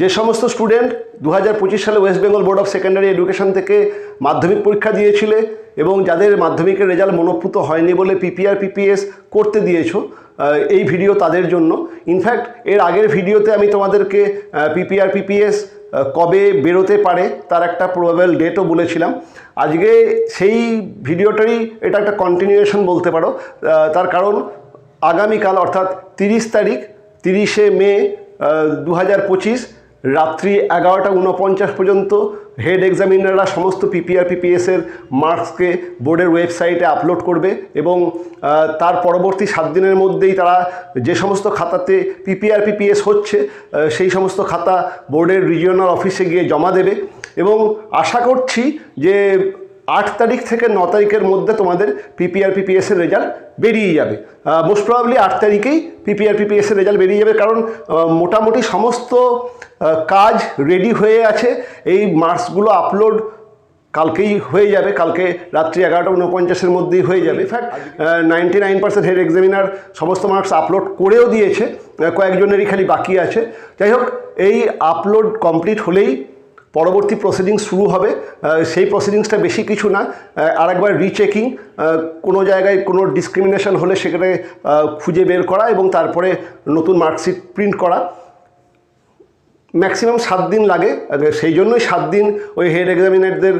যে সমস্ত স্টুডেন্ট দু হাজার পঁচিশ সালে West Bengal Board of Secondary Education থেকে মাধ্যমিক পরীক্ষা দিয়েছিলে এবং যাদের মাধ্যমিকের রেজাল্ট মনোপুত হয়নি বলে পিপিআর, পিপিএস করতে দিয়েছ এই ভিডিও তাদের জন্য। ইনফ্যাক্ট এর আগের ভিডিওতে আমি তোমাদেরকে পিপিআর, পিপিএস কবে বেরোতে পারে তার একটা প্রবাবেল ডেটও বলেছিলাম। আজকে সেই ভিডিওটারই এটা একটা কন্টিনিউয়েশন বলতে পারো। তার কারণ আগামীকাল অর্থাৎ তিরিশ তারিখ, তিরিশে মে দু হাজার পঁচিশ রাত্রি এগারোটা উনপঞ্চাশ পর্যন্ত হেড এক্সামিনাররা সমস্ত পিপিআর পিপিএসের মার্কসকে বোর্ডের ওয়েবসাইটে আপলোড করবে এবং তার পরবর্তী সাত দিনের মধ্যেই তারা যে সমস্ত খাতাতে পিপিআর পিপিএস হচ্ছে সেই সমস্ত খাতা বোর্ডের রিজিওনাল অফিসে গিয়ে জমা দেবে। এবং আশা করছি যে আট তারিখ থেকে ন তারিখের মধ্যে তোমাদের পিপিআর পিপিএসের রেজাল্ট বেরিয়ে যাবে। মোস্ট প্রবাবলি আট তারিখেই পিপিআর পিপিএসের রেজাল্ট বেরিয়ে যাবে কারণ মোটামুটি সমস্ত কাজ রেডি হয়ে আছে। এই মার্কসগুলো আপলোড কালকেই হয়ে যাবে। কালকে রাত্রি এগারোটা উনপঞ্চাশের মধ্যেই হয়ে যাবে। In fact ninety nine percent head examiner সমস্ত মার্কস আপলোড করেও দিয়েছে। কয়েকজনেরই খালি বাকি আছে। যাই হোক, এই আপলোড কমপ্লিট হলেই পরবর্তী প্রসিডিং শুরু হবে। সেই প্রসিডিংসটা বেশি কিছু না। আরেকবার রিচেকিং কোনো জায়গায় কোনো ডিসক্রিমিনেশন হলে সেখানে খুঁজে বের করা এবং তারপরে নতুন মার্কশিট প্রিন্ট করা। ম্যাক্সিমাম সাত দিন লাগে। সেই জন্যই সাত দিন ওই হেড এক্সামিনারদের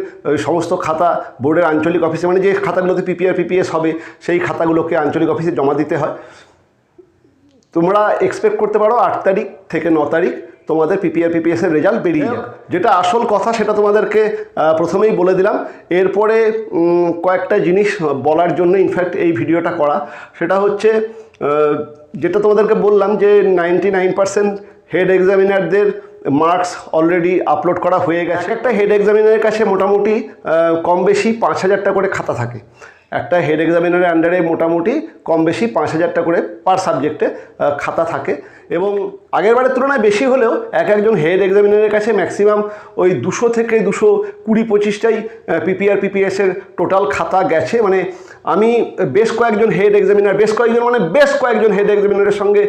সমস্ত খাতা বোর্ডের আঞ্চলিক অফিসে মানে যে খাতাগুলোতে পিপিআর পিপিএস হবে, সেই খাতাগুলোকে আঞ্চলিক অফিসে জমা দিতে হয়। তোমরা এক্সপেক্ট করতে পারো আট তারিখ থেকে ন তারিখ। তোমাদের পিপিআর পিপিএসের রেজাল্ট বেরিয়ে যাবে। যেটা আসল কথা সেটা তোমাদেরকে প্রথমেই বলে দিলাম। এরপরে কয়েকটা জিনিস বলার জন্য ইনফ্যাক্ট এই ভিডিওটা করা। সেটা হচ্ছে যেটা তোমাদেরকে বললাম যে নাইনটি নাইন পার্সেন্ট হেড এক্সামিনারদের মার্কস অলরেডি আপলোড করা হয়ে গেছে। একটা হেড এক্সামিনারের কাছে মোটামুটি কম বেশি পাঁচ হাজারটা করে খাতা থাকে। একটা হেড এক্সামিনারের আন্ডারে মোটামুটি কম বেশি পাঁচ হাজারটা করে পার সাবজেক্টে খাতা থাকে। এবং আগের বারের তুলনায় বেশি হলেও এক একজন হেড এক্সামিনারের কাছে ম্যাক্সিমাম ওই দুশো থেকে দুশো কুড়ি পঁচিশটাই পিপিআর পিপিএসের টোটাল খাতা গেছে। মানে আমি বেশ কয়েকজন হেড এক্সামিনার বেশ কয়েকজন মানে বেশ কয়েকজন হেড এক্সামিনারের সঙ্গে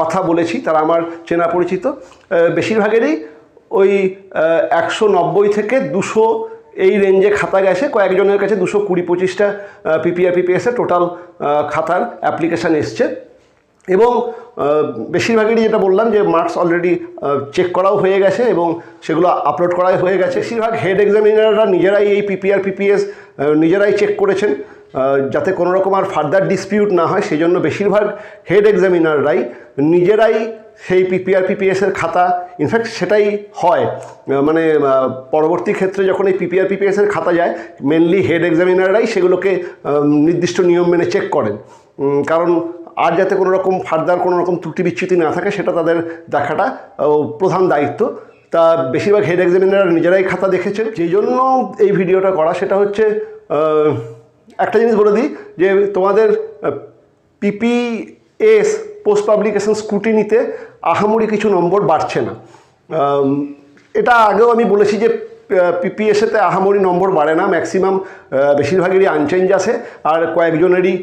কথা বলেছি। তারা আমার চেনা পরিচিত। বেশিরভাগেরই ওই একশো নব্বই থেকে দুশো এই রেঞ্জে খাতা গেছে। কয়েকজনের কাছে দুশো কুড়ি পঁচিশটা পিপিআর পিপিএসের টোটাল খাতার অ্যাপ্লিকেশান এসছে। এবং বেশিরভাগেরই যেটা বললাম যে মার্কস অলরেডি চেক করাও হয়ে গেছে এবং সেগুলো আপলোড করাই হয়ে গেছে। বেশিরভাগ হেড এক্সামিনাররা নিজেরাই এই পিপিআর পিপিএস নিজেরাই চেক করেছেন যাতে কোনো রকম আর ফার্দার ডিসপিউট না হয়। সেই জন্য বেশিরভাগ হেড এক্সামিনাররাই নিজেরাই সেই পিপিআর পিপিএসের খাতা। ইনফ্যাক্ট সেটাই হয়। মানে পরবর্তী ক্ষেত্রে যখন এই পিপিআর পিপিএসের খাতা যায় মেনলি হেড এক্সামিনাররাই সেগুলোকে নির্দিষ্ট নিয়ম মেনে চেক করেন। কারণ আর যাতে কোনো রকম ফার্দার কোনো রকম ত্রুটি বিচ্ছুতি না থাকে, সেটা তাদের দেখাটা প্রধান দায়িত্ব। তা বেশিরভাগ হেড এক্সামিনার নিজেরাই খাতা দেখেছেন যেই জন্য এই ভিডিওটা করা, সেটা হচ্ছে একটা জিনিস বলে দিই, যে তোমাদের পিপিএস পোস্ট পাবলিকেশন স্কুটিনিতে আহামরি কিছু নম্বর বাড়ছে না। এটা আগেও আমি বলেছি যে পিপিএসেতে আহামরি নম্বর বাড়ে না ম্যাক্সিমাম বেশিরভাগেরই আনচেঞ্জ আছে, আর কয়েকজনেরই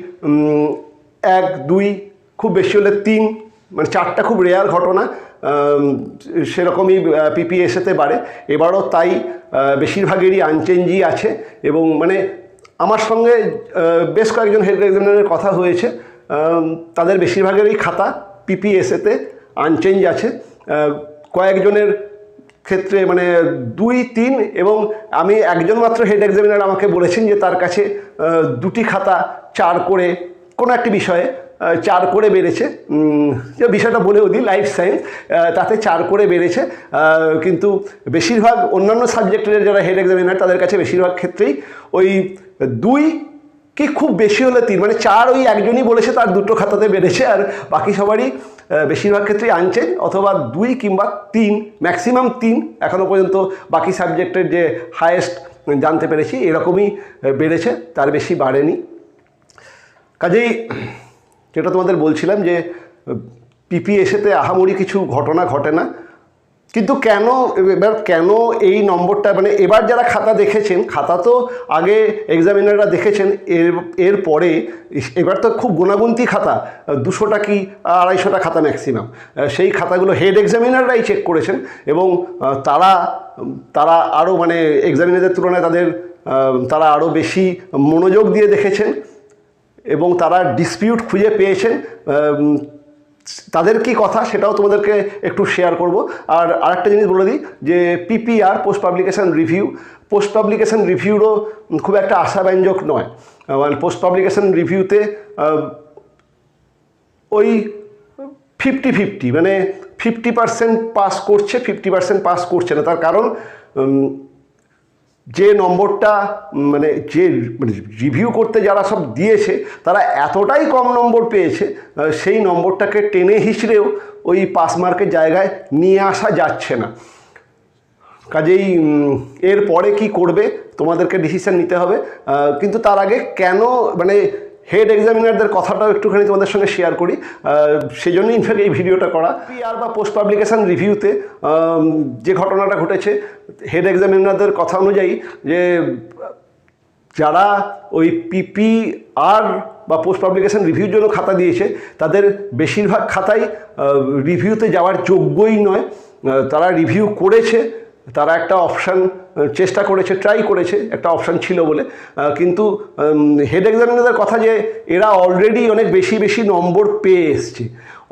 এক, দুই, খুব বেশি হলে তিন মানে চারটা খুব রেয়ার ঘটনা সেরকমই পিপিএসেতে বাড়ে। এবারও তাই বেশিরভাগেরই আনচেঞ্জই আছে, এবং মানে আমার সঙ্গে বেশ কয়েকজন হেড এক্সামিনারের কথা হয়েছে তাদের বেশিরভাগের বেশিরভাগেরই খাতা পিপিএসএতে আনচেঞ্জ আছে। কয়েকজনের ক্ষেত্রে মানে দুই, তিন এবং আমি একজন মাত্র হেড এক্সামিনার আমাকে বলেছেন যে তার কাছে দুটি খাতা চার করে কোনো একটি বিষয়ে চার করে বেড়েছে। যে বিষয়টা বলেও দিই লাইফ সায়েন্স তাতে চার করে বেড়েছে। কিন্তু বেশিরভাগ অন্যান্য সাবজেক্টের যারা হেড এক্সামিনার তাদের কাছে বেশিরভাগ ক্ষেত্রেই ওই দুই কি খুব বেশি হলে তিন? মানে চার ওই একজনই বলেছে, তার দুটো খাতাতে বেড়েছে, আর বাকি সবারই বেশিরভাগ ক্ষেত্রেই আনছে, অথবা দুই কিংবা তিন ম্যাক্সিমাম তিন এখনও পর্যন্ত বাকি সাবজেক্টের যে হায়েস্ট জানতে পেরেছি, এরকমই বেড়েছে, তার বেশি বাড়েনি। কাজেই যেটা তোমাদের বলছিলাম যে পিপিএসেতে আহামরি কিছু ঘটনা ঘটে না কিন্তু কেন, এবার কেন এই নম্বরটা মানে এবার যারা খাতা দেখেছেন, খাতা তো আগে এক্সামিনাররা দেখেছেন, এর এর পরে এবার তো খুব গুণাগুন্তি খাতা, দুশোটা কি আড়াইশোটা খাতা ম্যাক্সিমাম সেই খাতাগুলো হেড এক্সামিনাররাই চেক করেছেন এবং তারা তারা আরও মানে এক্সামিনারদের তুলনায় তাদের তারা আরও বেশি মনোযোগ দিয়ে দেখেছেন এবং তারা ডিসপিউট খুঁজে পেয়েছেন তাদের কি কথা সেটাও তোমাদেরকে একটু শেয়ার করব। আর আরেকটা জিনিস বলে দিই যে PPR post publication review post publication রিভিউরও খুব একটা আশাব্যঞ্জক নয়। মানে পোস্ট পাবলিকেশান রিভিউতে ওই ফিফটি ফিফটি মানে ফিফটি পার্সেন্ট পাস করছে ফিফটি পার্সেন্ট পাস করছে না। তার কারণ যে নম্বরটা মানে যে মানে রিভিউ করতে যারা সব দিয়েছে, তারা এতটাই কম নম্বর পেয়েছে সেই নম্বরটাকে টেনে হিসড়েও ওই পাস মার্কের জায়গায় নিয়ে আসা যাচ্ছে না। কাজেই এর পরে কি করবে, তোমাদেরকে ডিসিশান নিতে হবে। কিন্তু তার আগে কেন মানে হেড এক্সামিনারদের কথাটাও একটুখানি তোমাদের সঙ্গে শেয়ার করি। সেই জন্যই ইনফ্যাক্ট এই ভিডিওটা করা। পিআর বা পোস্ট পাবলিকেশান রিভিউতে যে ঘটনাটা ঘটেছে হেড এক্সামিনারদের কথা অনুযায়ী যে, যারা ওই পিপিআর বা পোস্ট পাবলিকেশান রিভিউর জন্য খাতা দিয়েছে, তাদের বেশিরভাগ খাতাই রিভিউতে যাওয়ার যোগ্যই নয়। তারা রিভিউ করেছে তারা একটা অপশান চেষ্টা করেছে ট্রাই করেছে, একটা অপশান ছিল বলে। কিন্তু হেড এক্সামিনারদের কথা যে এরা অলরেডি অনেক বেশি বেশি নম্বর পেয়ে এসছে।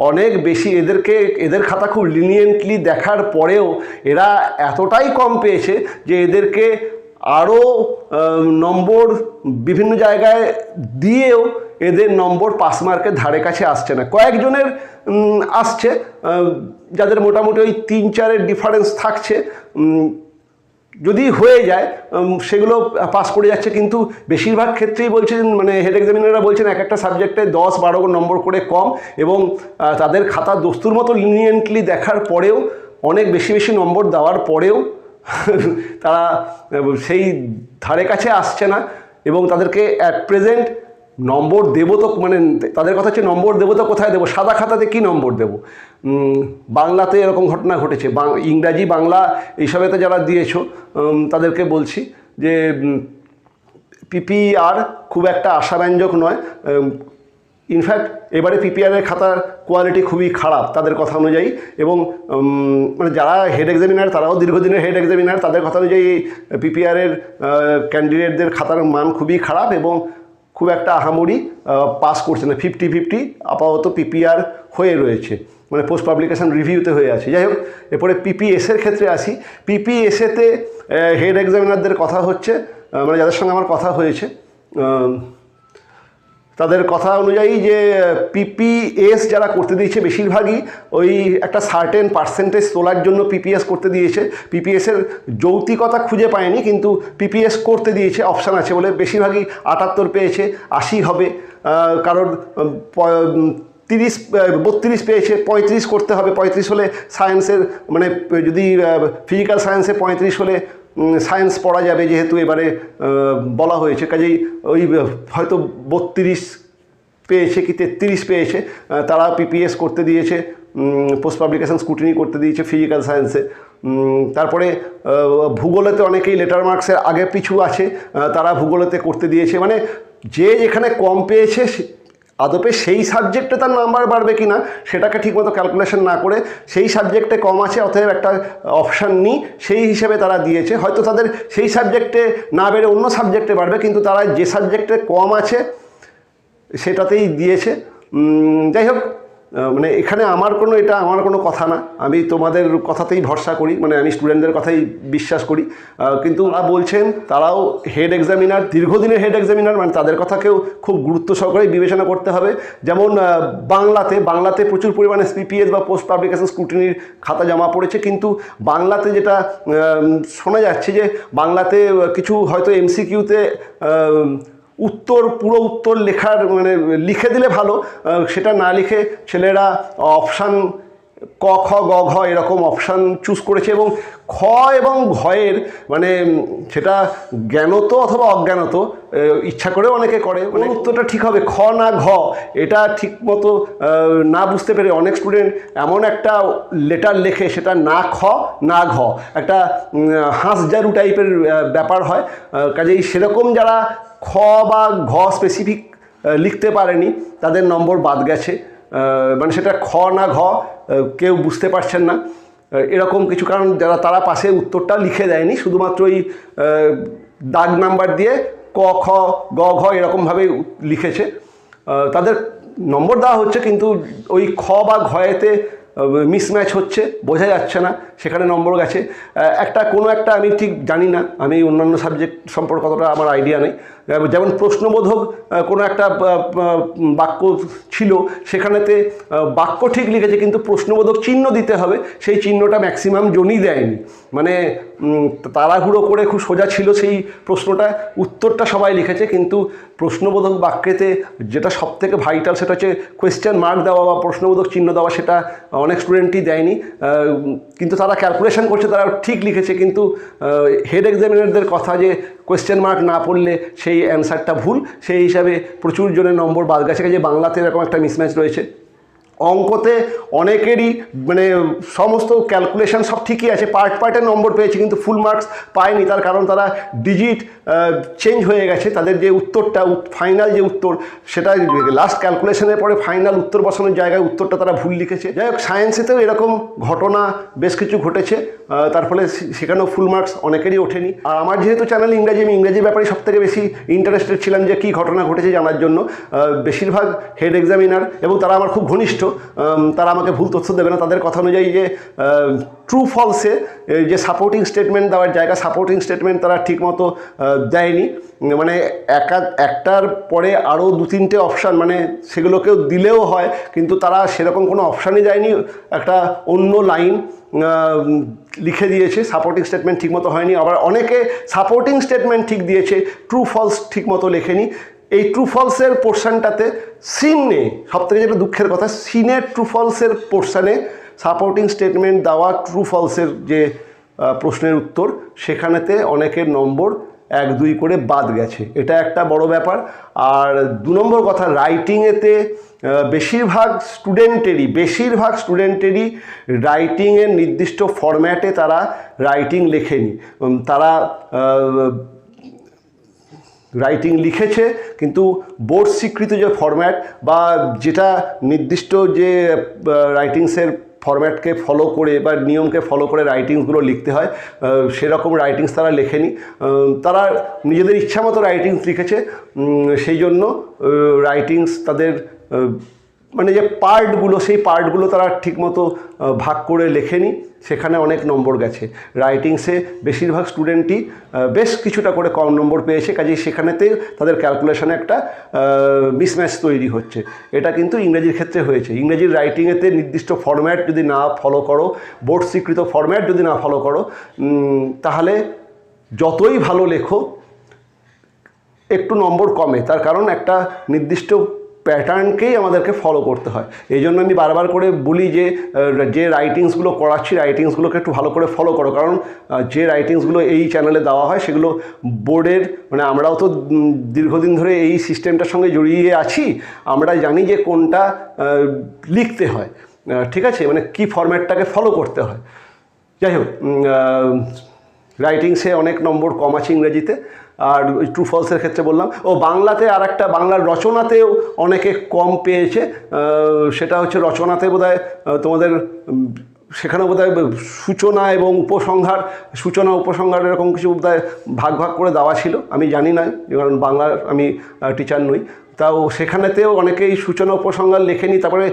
অনেক বেশি এদেরকে, এদের খাতা খুব লিনিয়েন্টলি দেখার পরেও এরা এতটাই কম পেয়েছে যে এদেরকে আরও নম্বর বিভিন্ন জায়গায় দিয়েও এদের নম্বর পাস মার্কের ধারে কাছে আসছে না। কয়েকজনের আসছে যাদের মোটামুটি ওই তিন চারের ডিফারেন্স থাকছে। যদি হয়ে যায় সেগুলো পাস করে যাচ্ছে, কিন্তু বেশিরভাগ ক্ষেত্রেই বলছেন মানে হেড এক্সামিনাররা বলছেন এক একটা সাবজেক্টে দশ বারো নম্বর করে কম এবং তাদের খাতা দস্তুর মতো লিনিয়েন্টলি দেখার পরেও, অনেক বেশি বেশি নম্বর দেওয়ার পরেও তারা সেই ধারে কাছে আসছে না, এবং তাদেরকে অ্যাট প্রেজেন্ট নম্বর দেবো তো মানে তাদের কথা হচ্ছে নম্বর দেবো তো কোথায় দেবো? সাদা খাতাতে কি নম্বর দেবো? বাংলাতে এরকম ঘটনা ঘটেছে। ইংরাজি, বাংলা এইসবেতে যারা দিয়েছ তাদেরকে বলছি যে পিপিআর খুব একটা আশাব্যঞ্জক নয়। ইনফ্যাক্ট এবারে পিপিআরের খাতার কোয়ালিটি খুবই খারাপ, তাদের কথা অনুযায়ী। এবং মানে যারা হেড এক্সামিনার তারাও দীর্ঘদিনের হেড এক্সামিনার তাদের কথা অনুযায়ী পিপিআরের ক্যান্ডিডেটদের খাতার মান খুবই খারাপ এবং খুব একটা আহামরি পাস করছে না। ফিফটি ফিফটি আপাতত পিপিআর হয়ে রয়েছে। মানে পোস্ট পাবলিকেশন রিভিউতে হয়ে আছে। যাই হোক এরপরে পিপিএসের ক্ষেত্রে আসি। পিপিএসেতে হেড এক্সামিনারদের কথা হচ্ছে মানে যাদের সঙ্গে আমার কথা হয়েছে তাদের কথা অনুযায়ী যে পিপিএস যারা করতে দিয়েছে বেশিরভাগই ওই একটা সার্টেন পার্সেন্টেজ তোলার জন্য পিপিএস করতে দিয়েছে। পিপিএসের যৌক্তিকতা খুঁজে পায়নি কিন্তু পিপিএস করতে দিয়েছে অপশান আছে বলে বেশিরভাগই আটাত্তর পেয়েছে আশি হবে। উম, তিরিশ বত্রিশ পেয়েছে পঁয়ত্রিশ করতে হবে। পঁয়ত্রিশ হলে সায়েন্সের মানে যদি ফিজিক্যাল সায়েন্সে পঁয়ত্রিশ হলে সায়েন্স পড়া যাবে যেহেতু এবারে বলা হয়েছে। কাজেই ওই হয়তো বত্রিশ পেয়েছে কি তেত্রিশ পেয়েছে তারা পিপিএস করতে দিয়েছে পোস্ট পাবলিকেশন স্কুটিনি করতে দিয়েছে ফিজিক্যাল সায়েন্সে তারপরে ভূগোলেতে অনেকেই লেটার মার্কসের আগে পিছু আছে তারা ভূগোলেতে করতে দিয়েছে। মানে যে যেখানে কম পেয়েছে আদপে সেই সাবজেক্টে তার নাম্বার বাড়বে কি না সেটাকে ঠিকমতো ক্যালকুলেশন না করে সেই সাবজেক্টে কম আছে, অতএব একটা অপশান নিই, সেই হিসেবে তারা দিয়েছে। হয়তো তাদের সেই সাবজেক্টে না বেড়ে অন্য সাবজেক্টে বাড়বে, কিন্তু তারা যে সাবজেক্টে কম আছে সেটাতেই দিয়েছে। যাই হোক মানে এখানে আমার কোনো এটা, আমার কোনো কথা না। আমি তোমাদের কথাতেই ভরসা করি মানে আমি স্টুডেন্টদের কথাই বিশ্বাস করি। কিন্তু তারা বলছেন, তারাও হেড এক্সামিনার দীর্ঘদিনের হেড এক্সামিনার মানে তাদের কথাকেও খুব গুরুত্ব সহকারে বিবেচনা করতে হবে। যেমন বাংলাতে বাংলাতে প্রচুর পরিমাণে পিপিএস বা পোস্ট পাবলিকেশন স্ক্রুটিনির খাতা জমা পড়েছে, কিন্তু বাংলাতে যেটা শোনা যাচ্ছে যে, বাংলাতে কিছু হয়তো এমসিকিউতে উত্তর পুরো উত্তর লেখার মানে লিখে দিলে ভালো। সেটা না লিখে ছেলেরা অপশান ক, খ, গ, ঘ এরকম অপশান চুজ করেছে এবং খ এবং ঘয়ের মানে সেটা জ্ঞানত অথবা অজ্ঞানত ইচ্ছা করেও অনেকে করে। মানে উত্তরটা ঠিক হবে, খ না ঘ। এটা ঠিক মতো না বুঝতে পেরে অনেক স্টুডেন্ট এমন একটা লেটার লেখে, সেটা না খ, না ঘ। একটা হাঁস জারু টাইপের ব্যাপার হয়। কাজেই সেরকম যারা খ বা ঘ স্পেসিফিক লিখতে পারেনি, তাদের নম্বর বাদ গেছে। মানে সেটা খ না ঘ কেউ বুঝতে পারছেন না। এরকম কিছু কারণ যারা তারা পাশে উত্তরটা লিখে দেয়নি, শুধুমাত্র ওই দাগ নাম্বার দিয়ে ক, খ, গ, ঘ এরকমভাবে লিখেছে। তাদের নম্বর দেওয়া হচ্ছে কিন্তু ওই খ বা ঘয়েতে মিসম্যাচ হচ্ছে, বোঝা যাচ্ছে না, সেখানে নম্বর গেছে। একটা কোনো একটা আমি ঠিক জানি না, আমি অন্যান্য সাবজেক্ট সম্পর্কে কতটা আমার আইডিয়া নেই। যেমন প্রশ্নবোধক কোনো একটা বাক্য ছিল, সেখানেতে বাক্য ঠিক লিখেছে, কিন্তু প্রশ্নবোধক চিহ্ন দিতে হবে, সেই চিহ্নটা ম্যাক্সিমাম জনই দেয়নি। মানে তাড়াহুড়ো করে খুব সোজা ছিল সেই প্রশ্নটা, উত্তরটা সবাই লিখেছে, কিন্তু প্রশ্নবোধক বাক্যেতে যেটা সব থেকে ভাইটাল সেটা হচ্ছে কোয়েশ্চেন মার্ক দেওয়া বা প্রশ্নবোধক চিহ্ন দেওয়া, সেটা অনেক স্টুডেন্টই দেয়নি। কিন্তু তারা ক্যালকুলেশন করছে, তারা ঠিক লিখেছে, কিন্তু হেড এক্সামিনারদের কথা যে কোয়েশ্চেন মার্ক না পড়লে সেই অ্যান্সারটা ভুল। সেই হিসাবে প্রচুর জনের নম্বর বাদ গেছে। যে বাংলাতে এরকম একটা মিসম্যাচ রয়েছে। অঙ্কতে অনেকেরই মানে সমস্ত ক্যালকুলেশন সব ঠিকই আছে। পার্ট পার্টের নম্বর পেয়েছে কিন্তু ফুল মার্কস পায়নি। তার কারণ তারা ডিজিট চেঞ্জ হয়ে গেছে। তাদের যে উত্তরটা ফাইনাল যে উত্তর, সেটা লাস্ট ক্যালকুলেশনের পরে ফাইনাল উত্তর বসানোর জায়গায় উত্তরটা তারা ভুল লিখেছে। যাই হোক সায়েন্সেতেও এরকম ঘটনা বেশ কিছু ঘটেছে। তার ফলে সেখানেও ফুল মার্কস অনেকেরই ওঠেনি। আর আমার যেহেতু চ্যানেল ইংরাজি, আমি ইংরেজির ব্যাপারে সব থেকে বেশি ইন্টারেস্টেড ছিলাম যে কী ঘটনা ঘটেছে জানার জন্য। বেশিরভাগ হেড এক্সামিনার এবং তারা আমার খুব ঘনিষ্ঠ তারা আমাকে ভুল তথ্য দেবে না। তাদের কথা অনুযায়ী যে ট্রু ফলসে যে সাপোর্টিং স্টেটমেন্ট দেওয়ার জায়গা সাপোর্টিং স্টেটমেন্ট তারা ঠিকমতো দেয়নি। মানে একা একটার পরে আরও দু তিনটে অপশান মানে সেগুলোকেও দিলেও হয়, কিন্তু তারা সেরকম কোনো অপশানই দেয়নি। একটা অন্য লাইন লিখে দিয়েছে সাপোর্টিং স্টেটমেন্ট ঠিকমতো হয়নি, আবার অনেকে সাপোর্টিং স্টেটমেন্ট ঠিক দিয়েছে ট্রু ফলস ঠিকমতো লেখেনি। এই ট্রু ফলসের পোর্শানটাতে সিন নেই সব থেকে যেটা দুঃখের কথা সিনের ট্রু ফলসের পোর্শানে সাপোর্টিং স্টেটমেন্ট দেওয়া ট্রু ফলসের যে প্রশ্নের উত্তর, সেখানেতে অনেকের নম্বর এক, দুই করে বাদ গেছে। এটা একটা বড় ব্যাপার। আর দু নম্বর কথা রাইটিংয়েতে বেশিরভাগ স্টুডেন্টেরই বেশিরভাগ স্টুডেন্টেরই রাইটিংয়ের নির্দিষ্ট ফরম্যাটে তারা রাইটিং লেখেনি। তারা রাইটিং লিখেছে, কিন্তু বোর্ড স্বীকৃত যে ফরম্যাট বা যেটা নির্দিষ্ট যে রাইটিংসের ফরম্যাটকে ফলো করে বা নিয়মকে ফলো করে রাইটিংসগুলো লিখতে হয়। সেরকম রাইটিংস তারা লেখেনি। তারা নিজেদের ইচ্ছা মতো রাইটিংস লিখেছে। সেই জন্য রাইটিংস তাদের মানে যে পার্টগুলো, সেই পার্টগুলো তারা ঠিকমতো ভাগ করে লেখেনি। সেখানে অনেক নম্বর গেছে। রাইটিংসে বেশিরভাগ স্টুডেন্টই বেশ কিছুটা করে কম নম্বর পেয়েছে। কাজেই সেখানেতে তাদের ক্যালকুলেশনে একটা মিসম্যাচ তৈরি হচ্ছে। এটা কিন্তু ইংরেজির ক্ষেত্রে হয়েছে। ইংরেজির রাইটিংয়েতে নির্দিষ্ট ফরম্যাট যদি না ফলো করো বোর্ড স্বীকৃত ফরম্যাট যদি না ফলো করো তাহলে যতই ভালো লেখো, একটু নম্বর কমে। তার কারণ একটা নির্দিষ্ট প্যাটার্নকেই আমাদেরকে ফলো করতে হয়। এই জন্য আমি বারবার করে বলি যে যে রাইটিংসগুলো করাচ্ছি রাইটিংসগুলোকে একটু ভালো করে ফলো করো। কারণ যে রাইটিংসগুলো এই চ্যানেলে দেওয়া হয়, সেগুলো বোর্ডের মানে আমরাও তো দীর্ঘদিন ধরে এই সিস্টেমটার সঙ্গে জড়িয়ে আছি আমরা জানি যে কোনটা লিখতে হয়। ঠিক আছে? মানে কি ফরম্যাটটাকে ফলো করতে হয়। যাই হোক রাইটিংসে অনেক নম্বর কম আছে ইংরেজিতে। আর ট্রু ফলসের ক্ষেত্রে বললাম। ও বাংলাতে আর একটা বাংলার রচনাতেও অনেকে কম পেয়েছে। সেটা হচ্ছে রচনাতে আহ, তোমাদের সেখানে বোধহয় সূচনা এবং উপসংহার সূচনা উপসংহার এরকম কিছু বোধহয় ভাগ ভাগ করে দেওয়া ছিল। আমি জানি না কারণ বাংলার আমি টিচার নই। তাও সেখানেতেও অনেকেই সূচনা উপসংহার লেখেনি, তারপরে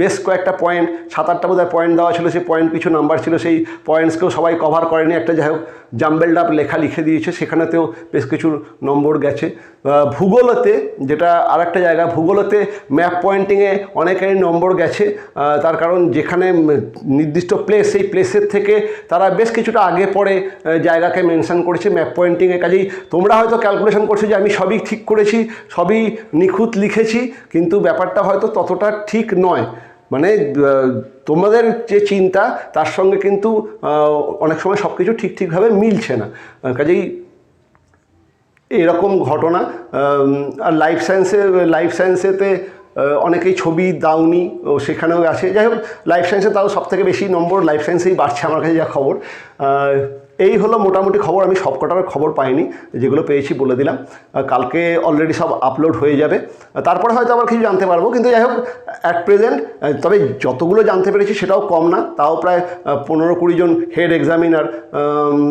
বেশ কয়েকটা পয়েন্ট সাত আটটা বোধহয় পয়েন্ট দেওয়া ছিল, সেই পয়েন্ট কিছু নাম্বার ছিল, সেই পয়েন্টসকেও সবাই কভার করেনি। একটা যাই হোক জাম্বেলড আপ লেখা লিখে দিয়েছে, সেখানেতেও বেশ কিছু নম্বর গেছে। ভূগোলতে যেটা আর একটা জায়গা, ভূগোলতে ম্যাপ পয়েন্টিংয়ে অনেকেরই নম্বর গেছে তার কারণ যেখানে নির্দিষ্ট প্লেস সেই প্লেসের থেকে তারা বেশ কিছুটা আগে পরে জায়গাকে মেনশান করেছে ম্যাপ পয়েন্টিংয়ে কাজেই তোমরা হয়তো ক্যালকুলেশন করছ যে আমি সবই ঠিক করেছি, সবই নিখুঁত লিখেছি, কিন্তু ব্যাপারটা হয়তো ততটা ঠিক নয়। মানে তোমাদের যে চিন্তা, তার সঙ্গে কিন্তু অনেক সময় সব কিছু ঠিক ঠিকভাবে মিলছে না। কাজেই এরকম ঘটনা আর লাইফ সায়েন্সে লাইফ সায়েন্সেতে অনেকেই ছবি দাউনি ও সেখানেও আছে। যাই হোক লাইফ সায়েন্সে তাও সব থেকে বেশি নম্বর লাইফ সায়েন্সেই বাড়ছে আমার কাছে যা খবর। এই হলো মোটামুটি খবর। আমি সব কটার খবর পাইনি, যেগুলো পেয়েছি বলে দিলাম। কালকে অলরেডি সব আপলোড হয়ে যাবে। তারপরে হয়তো আবার কিছু জানতে পারব। কিন্তু যাই হোক অ্যাট প্রেজেন্ট তবে যতগুলো জানতে পেরেছি সেটাও কম না। তাও প্রায় পনেরো কুড়ি জন হেড এক্সামিনার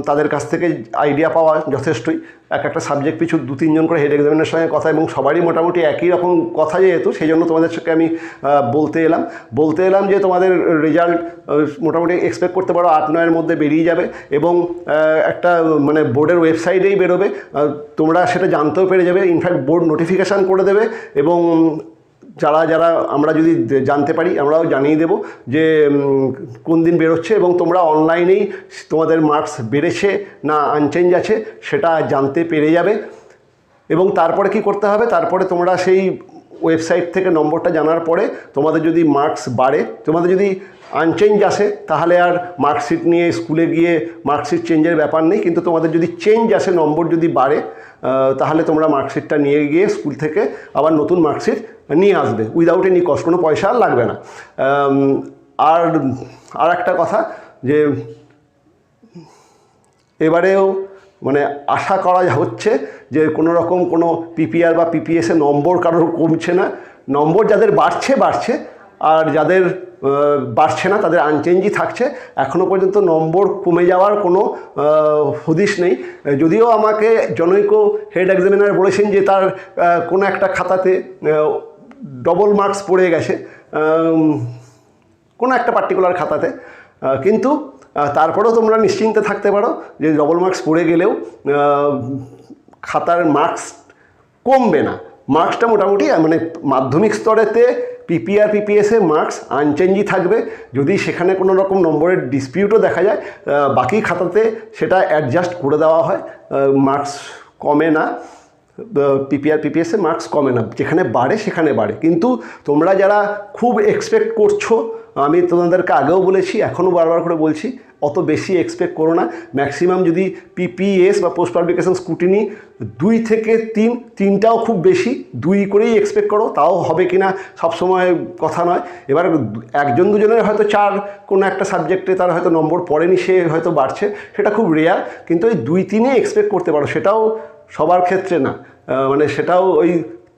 তাদের কাছ থেকে আইডিয়া পাওয়া যথেষ্টই। এক একটা সাবজেক্ট পিছু দু, তিনজন করে হেড এক্সামিনের সঙ্গে কথা এবং সবারই মোটামুটি একই রকম কথা যেহেতু সেই জন্য তোমাদের সঙ্গে আমি বলতে এলাম। বলতে এলাম যে তোমাদের রেজাল্ট মোটামুটি এক্সপেক্ট করতে পারো আট, নয়ের মধ্যে বেরিয়ে যাবে এবং একটা মানে বোর্ডের ওয়েবসাইটেই বেরোবে। তোমরা সেটা জানতেও পেরে যাবে। ইনফ্যাক্ট বোর্ড নোটিফিকেশান করে দেবে এবং যারা যারা আমরা যদি জানতে পারি, আমরাও জানিয়ে দেব যে কোন দিন বেরোচ্ছে এবং তোমরা অনলাইনেই তোমাদের মার্কস বেড়েছে না আনচেঞ্জ আছে সেটা জানতে পেরে যাবে। এবং তারপরে কি করতে হবে? তারপরে তোমরা সেই ওয়েবসাইট থেকে নম্বরটা জানার পরে তোমাদের যদি মার্কস বাড়ে, তোমাদের যদি আনচেঞ্জ আসে, তাহলে আর মার্কশিট নিয়ে স্কুলে গিয়ে মার্কশিট চেঞ্জের ব্যাপার নেই, কিন্তু তোমাদের যদি চেঞ্জ আসে, নম্বর যদি বাড়ে তাহলে তোমরা মার্কশিটটা নিয়ে গিয়ে স্কুল থেকে আবার নতুন মার্কশিট নিয়ে আসবে। উইদাউট এনি কস্ট কোনো পয়সা আর লাগবে না। আর আর একটা কথা যে, এবারেও মানে আশা করা হচ্ছে যে কোনো রকম কোনো পিপিআর বা পিপিএসে নম্বর কারোর কমছে না। নম্বর যাদের বাড়ছে বাড়ছে। আর যাদের বাড়ছে না, তাদের আনচেঞ্জই থাকছে। এখনও পর্যন্ত নম্বর কমে যাওয়ার কোনো হদিশ নেই। যদিও আমাকে জনৈক হেড এক্সামিনার বলেছেন যে তার কোনো একটা খাতাতে ডবল মার্কস পড়ে গেছে কোনো একটা পার্টিকুলার খাতাতে। কিন্তু তারপরেও তোমরা নিশ্চিন্তে থাকতে পারো যে ডবল মার্কস পড়ে গেলেও খাতার মার্কস কমবে না। মার্কসটা মোটামুটি মানে মাধ্যমিক স্তরেতে পিপিআর পিপিএসে মার্কস আনচেঞ্জই থাকবে। যদি সেখানে কোনো রকম নম্বরের ডিসপিউটও দেখা যায় বাকি খাতাতে সেটা অ্যাডজাস্ট করে দেওয়া হয়। মার্কস কমে না। পিপিআর পিপিএসে মার্কস কমে না। যেখানে বাড়ে, সেখানে বাড়ে। কিন্তু তোমরা যারা খুব এক্সপেক্ট করছ, আমি তোমাদেরকে আগেও বলেছি, এখনও বারবার করে বলছি, অত বেশি এক্সপেক্ট করো না। ম্যাক্সিমাম যদি পিপিএস বা পোস্ট পাবলিকেশন স্কুটিনি দুই থেকে তিন, তিনটাও খুব বেশি, দুই করেই এক্সপেক্ট করো। তাও হবে কি না সবসময় কথা নয়। এবার একজন দুজনের হয়তো চার, কোনো একটা সাবজেক্টে তার হয়তো নম্বর পড়েনি, সে হয়তো বাড়ছে। সেটা খুব রেয়ার কিন্তু ওই দুই তিনে এক্সপেক্ট করতে পারো। সেটাও সবার ক্ষেত্রে না মানে সেটাও ওই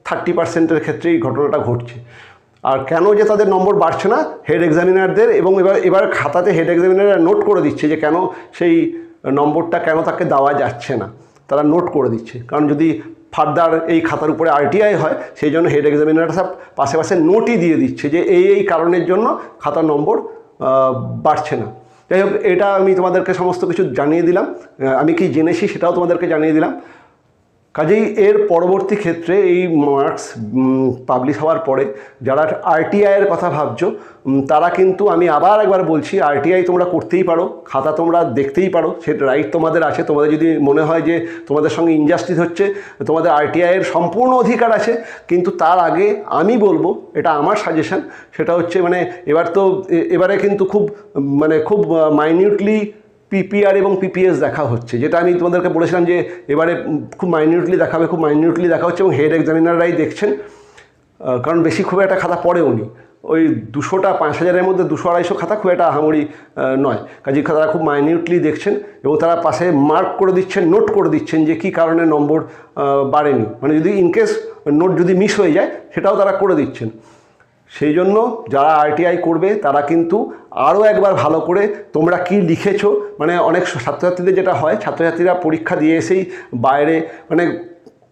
থার্টি পার্সেন্টের ক্ষেত্রেই ঘটনাটা ঘটছে। আর কেন যে তাদের নম্বর বাড়ছে না হেড এক্সামিনারদের এবং এবার এবার খাতাতে হেড এক্সামিনাররা নোট করে দিচ্ছে যে কেন সেই নম্বরটা কেন তাকে দেওয়া যাচ্ছে না। তারা নোট করে দিচ্ছে। কারণ যদি ফার্দার এই খাতার উপরে আরটিআই হয়, সেই জন্য হেড এক্সামিনাররা সব পাশে পাশে নোটই দিয়ে দিচ্ছে যে এই এই কারণের জন্য খাতার নম্বর বাড়ছে না। যাই হোক, এটা আমি তোমাদেরকে সমস্ত কিছু জানিয়ে দিলাম। আমি কি জেনেছি সেটাও তোমাদেরকে জানিয়ে দিলাম। কাজেই এর পরবর্তী ক্ষেত্রে এই মার্কস পাবলিশ হওয়ার পরে যারা আরটিআইয়ের কথা ভাবছ তারা কিন্তু আমি আবার একবার বলছি আরটিআই তোমরা করতেই পারো, খাতা তোমরা দেখতেই পারো, সে রাইট তোমাদের আছে। তোমাদের যদি মনে হয় যে তোমাদের সঙ্গে ইনজাস্টিস হচ্ছে, তোমাদের আরটিআইয়ের সম্পূর্ণ অধিকার আছে, কিন্তু তার আগে আমি বলব, এটা আমার সাজেশন সেটা হচ্ছে মানে এবার তো এবারে কিন্তু খুব মানে খুব মাইনিউটলি পিপিআর এবং পিপিএস দেখা হচ্ছে। যেটা আমি তোমাদেরকে বলেছিলাম যে এবারে খুব মাইনিউটলি দেখাবে, খুব মাইনিউটলি দেখা হচ্ছে এবং হেড এক্সামিনাররাই দেখছেন। কারণ বেশি খুব একটা খাতা পড়েও নি। ওই দুশোটা, পাঁচ হাজারের মধ্যে দুশো আড়াইশো খাতা খুব একটা আহামরি নয়। কাজে তারা খুব মাইনিউটলি দেখছেন এবং তারা পাশে মার্ক করে দিচ্ছেন নোট করে দিচ্ছেন যে কী কারণে নম্বর বাড়েনি। মানে যদি ইনকেস নোট যদি মিস হয়ে যায়, সেটাও তারা করে দিচ্ছেন। সেই জন্য যারা আরটিআই করবে, তারা কিন্তু আরও একবার ভালো করে তোমরা কি লিখেছো মানে অনেক ছাত্রছাত্রীদের যেটা হয়, ছাত্রছাত্রীরা পরীক্ষা দিয়ে এসেই বাইরে মানে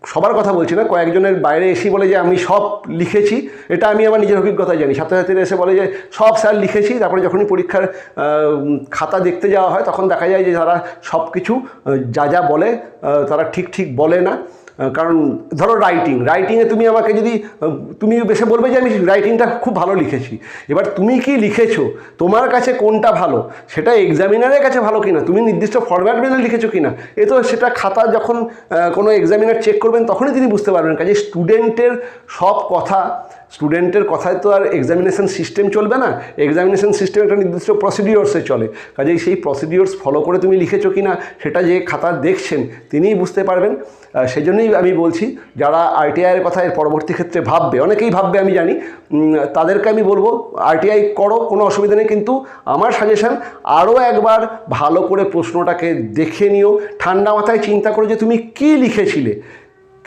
সবার কথা বলছি না, কয়েকজনের বাইরে এসেই বলে যে আমি সব লিখেছি, এটা আমি আমার নিজের অভিজ্ঞতায় জানি। ছাত্রছাত্রীরা এসে বলে যে সব স্যার লিখেছি, তারপরে যখনই পরীক্ষার খাতা দেখতে যাওয়া হয়, তখন দেখা যায় যে তারা সব কিছু যা যা বলে তারা ঠিক ঠিক বলে না। কারণ ধরো রাইটিং রাইটিংয়ে তুমি আমাকে যদি তুমি বেশি বলবে যে আমি রাইটিংটা খুব ভালো লিখেছি। এবার তুমি কি লিখেছো? তোমার কাছে কোনটা ভালো? সেটা এক্সামিনারের কাছে ভালো কিনা? তুমি নির্দিষ্ট ফরম্যাট মেনে লিখেছো কিনা? এ তো সেটা খাতা যখন কোনো এক্সামিনার চেক করবেন তখনই তিনি বুঝতে পারবেন। কাজে স্টুডেন্টের সব কথা স্টুডেন্টের কথায় তো আর এক্সামিনেশন সিস্টেম চলবে না এক্সামিনেশন সিস্টেম একটা নির্দিষ্ট প্রসিডিওর্সে চলে। কাজেই সেই প্রসিডিওর্স ফলো করে তুমি লিখেছো কি না, সেটা যে খাতা দেখছেন, তিনিই বুঝতে পারবেন। সেই জন্যই আমি বলছি, যারা আরটিআইয়ের কথা এর পরবর্তী ক্ষেত্রে ভাববে, অনেকেই ভাববে, আমি জানি তাদেরকে আমি বলব আরটিআই করো, কোনো অসুবিধা নেই, কিন্তু আমার সাজেশন আরও একবার ভালো করে প্রশ্নটাকে দেখে নিও। ঠান্ডা মাথায় চিন্তা করো যে তুমি কি লিখেছিলে।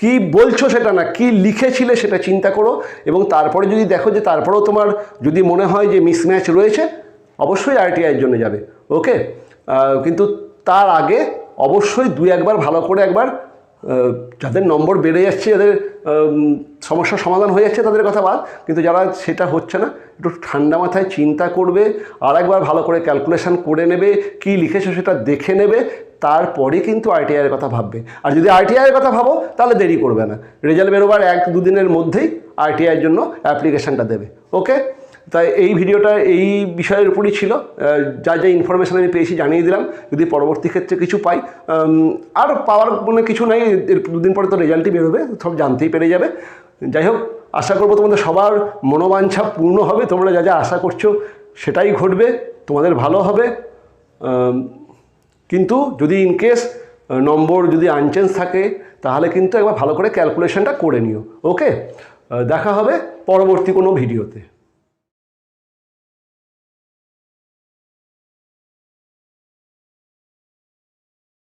কি বলছো সেটা না, কি লিখেছিলে সেটা চিন্তা করো এবং তারপরে যদি দেখো যে তারপরেও তোমার যদি মনে হয় যে মিসম্যাচ রয়েছে, অবশ্যই আরটিআইয়ের জন্য যাবে ওকে কিন্তু তার আগে অবশ্যই দুই একবার ভালো করে একবার যাদের নম্বর বেড়ে যাচ্ছে, যাদের সমস্যার সমাধান হয়ে যাচ্ছে, তাদের কথা বাদ। কিন্তু যারা সেটা হচ্ছে না, একটু ঠান্ডা মাথায় চিন্তা করবে আর একবার ভালো করে ক্যালকুলেশন করে নেবে, কি লিখেছে সেটা দেখে নেবে তারপরে কিন্তু আইটিআইয়ের কথা ভাববে। আর যদি আইটিআইয়ের কথা ভাবো, তাহলে দেরি করবে না। রেজাল্ট বেরোবার এক দুদিনের মধ্যেই আইটিআইয়ের জন্য অ্যাপ্লিকেশানটা দেবে। ওকে তাই এই ভিডিওটা এই বিষয়ের উপরই ছিল। যা যা ইনফরমেশান আমি পেয়েছি জানিয়ে দিলাম। যদি পরবর্তী ক্ষেত্রে কিছু পাই আর পাওয়ার কোনো কিছু নাই দুদিন পরে তো রেজাল্টই বেরোবে, সব জানতেই পেরে যাবে। যাই হোক, আশা করব তোমাদের সবার মনোবাঞ্ছা পূর্ণ হবে। তোমরা যা যা আশা করছ, সেটাই ঘটবে, তোমাদের ভালো হবে। কিন্তু যদি ইনকেস নম্বর যদি আনচেঞ্জ থাকে, তাহলে কিন্তু একবার ভালো করে ক্যালকুলেশনটা করে নিও ওকে দেখা হবে পরবর্তী কোনো ভিডিওতে।